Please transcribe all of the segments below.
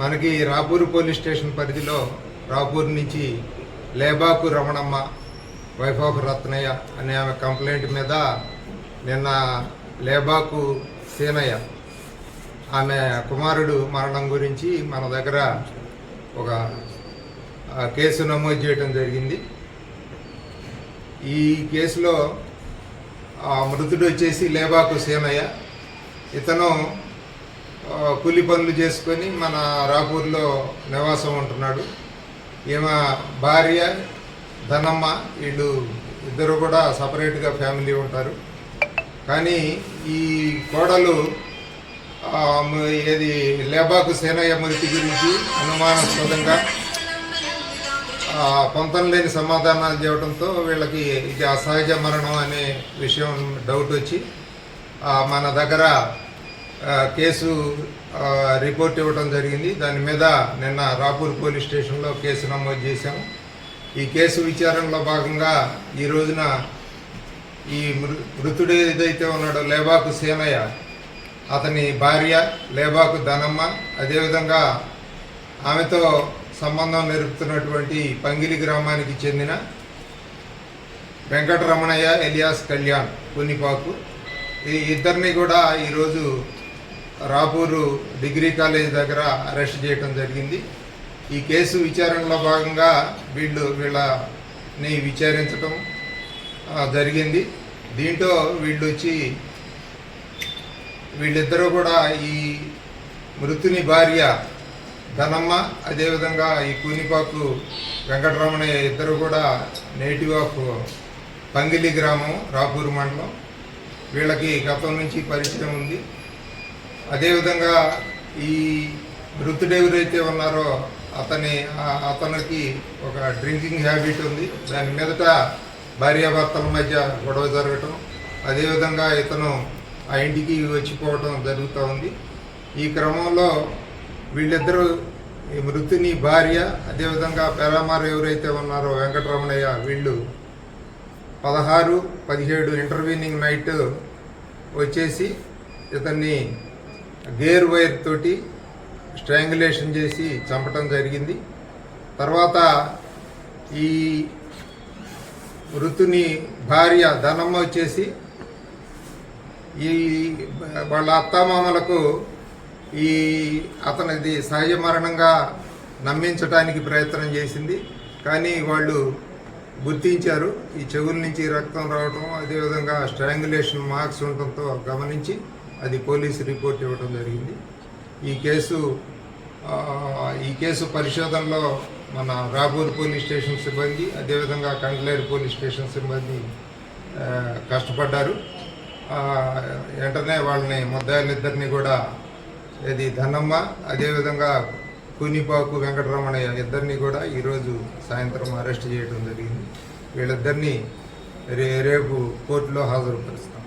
మనకి Rapur police station పరిధిలో రాపూర్ నుంచి లేబాకు రమణమ్మ వైఫ్ ఆఫ్ రత్నయ్య అనే ఆమె కంప్లైంట్ మీద నిన్న లేబాకు సీనయ్య ఆమె కుమారుడు మరణం గురించి మన దగ్గర ఒక కేసు నమోదు చేయడం జరిగింది. ఈ కేసులో ఆ మృతుడు వచ్చేసి లేబాకు సీనయ్య. ఇతను కూలి పనులు చేసుకొని మన రాపూర్లో నివాసం ఉంటున్నాడు. ఈమె భార్య ధనమ్మ వీళ్ళు ఇద్దరు కూడా సపరేట్గా ఫ్యామిలీ ఉంటారు. కానీ ఈ కోడలు ఏది లేబాకు సేనయ్య మృతి గురించి అనుమానాస్పదంగా పొంతం లేని సమాధానాలు చెప్పడంతో వీళ్ళకి ఇది అసహజ మరణం అనే విషయం డౌట్ వచ్చి మన దగ్గర కేసు రిపోర్ట్ ఇవ్వడం జరిగింది. దాని మీద నిన్న రాపూర్ పోలీస్ స్టేషన్లో కేసు నమోదు చేశాము. ఈ కేసు విచారణలో భాగంగా ఈ రోజున ఈ మృ- మృతుడు ఏదైతే ఉన్నాడో లేబాకు సేనయ్య అతని భార్య లేబాకు ధనమ్మ అదేవిధంగా ఆమెతో సంబంధం నెరుపుతున్నటువంటి పంగిలి గ్రామానికి చెందిన వెంకటరమణయ్య ఎలియాస్ కళ్యాణ్ పునిపాకు ఈ ఇద్దరిని కూడా ఈరోజు రాపూరు డిగ్రీ కాలేజ్ దగ్గర అరెస్ట్ చేయడం జరిగింది. ఈ కేసు విచారణలో భాగంగా వీళ్ళు వీళ్ళని విచారించటం జరిగింది. దీంట్లో వీళ్ళు వచ్చి వీళ్ళిద్దరూ కూడా ఈ మృతుని భార్య ధనమ్మ అదేవిధంగా ఈ కూనిపాకు వెంకటరమణయ్య ఇద్దరు కూడా నేటివ్ ఆఫ్ పంగిలి గ్రామం రాపూరు మండలం. వీళ్ళకి గతం నుంచి పరిచయం ఉంది. అదేవిధంగా ఈ మృతుడు ఎవరైతే ఉన్నారో అతని అతనికి ఒక డ్రింకింగ్ హ్యాబిట్ ఉంది. దాని మీదట భార్యాభర్తల మధ్య గొడవ జరగటం అదేవిధంగా ఇతను ఆ ఇంటికి వచ్చిపోవడం జరుగుతూ ఉంది. ఈ క్రమంలో వీళ్ళిద్దరూ ఈ మృతుని భార్య అదేవిధంగా పేరామారు ఎవరైతే ఉన్నారో వెంకటరమణయ్య వీళ్ళు పదహారు పదిహేడు ఇంటర్వ్యూనింగ్ నైట్ వచ్చేసి ఇతన్ని గేర్ వైర్ తోటి స్ట్రాంగులేషన్ చేసి చంపటం జరిగింది. తర్వాత ఈ మృతుని భార్య ధనమ్మ వచ్చేసి ఈ వాళ్ళ అత్తామామలకు ఈ అతనిది సహజ మరణంగా నమ్మించడానికి ప్రయత్నం చేసింది. కానీ వాళ్ళు గుర్తించారు. ఈ చెవుల నుంచి రక్తం రావడం అదేవిధంగా స్ట్రాంగులేషన్ మార్క్స్ ఉండటంతో గమనించి అది పోలీసు రిపోర్ట్ ఇవ్వడం జరిగింది. ఈ కేసు ఈ కేసు పరిశోధనలో మన రాపూర్ పోలీస్ స్టేషన్ సిబ్బంది అదేవిధంగా కండ్లేరు పోలీస్ స్టేషన్ సిబ్బంది కష్టపడ్డారు. వెంటనే వాళ్ళని ముద్దాయిలిద్దరిని కూడా ఇది ధనమ్మ అదేవిధంగా కూనిపాకు వెంకటరమణయ్య ఇద్దరిని కూడా ఈరోజు సాయంత్రం అరెస్ట్ చేయడం జరిగింది. వీళ్ళిద్దరినీ రే రేపు కోర్టులో హాజరుపరుస్తాం.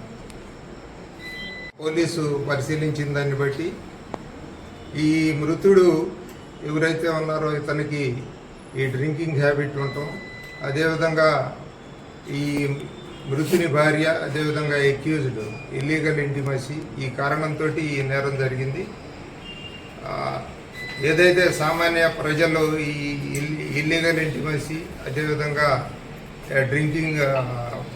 పోలీసు పరిశీలించిన దాన్ని బట్టి ఈ మృతుడు ఎవరైతే ఉన్నారో ఇతనికి ఈ డ్రింకింగ్ హ్యాబిట్ ఉండటం అదేవిధంగా ఈ మృతుని భార్య అదేవిధంగా ఎక్యూజ్డ్ ఇల్లీగల్ ఇంటిమసీ ఈ కారణంతో ఈ నేరం జరిగింది. ఏదైతే సామాన్య ప్రజలు ఈ ఇల్లీగల్ ఇంటిమసీ అదేవిధంగా డ్రింకింగ్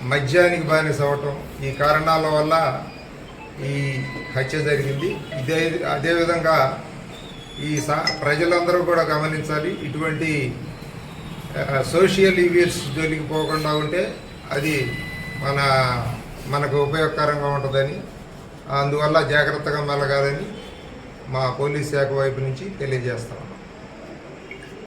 మద్యానికి బానిస అవ్వటం ఈ కారణాల వల్ల ఈ హత్య జరిగింది. ఇదే అదేవిధంగా ఈ సా ప్రజలందరూ కూడా గమనించాలి. ఇటువంటి సోషల్ ఈవెంట్స్ జోలికి పోకుండా ఉంటే అది మన మనకు ఉపయోగకరంగా ఉంటుందని అందువల్ల జాగ్రత్తగా మెలగాలని మా పోలీస్ శాఖ వైపు నుంచి తెలియజేస్తాం.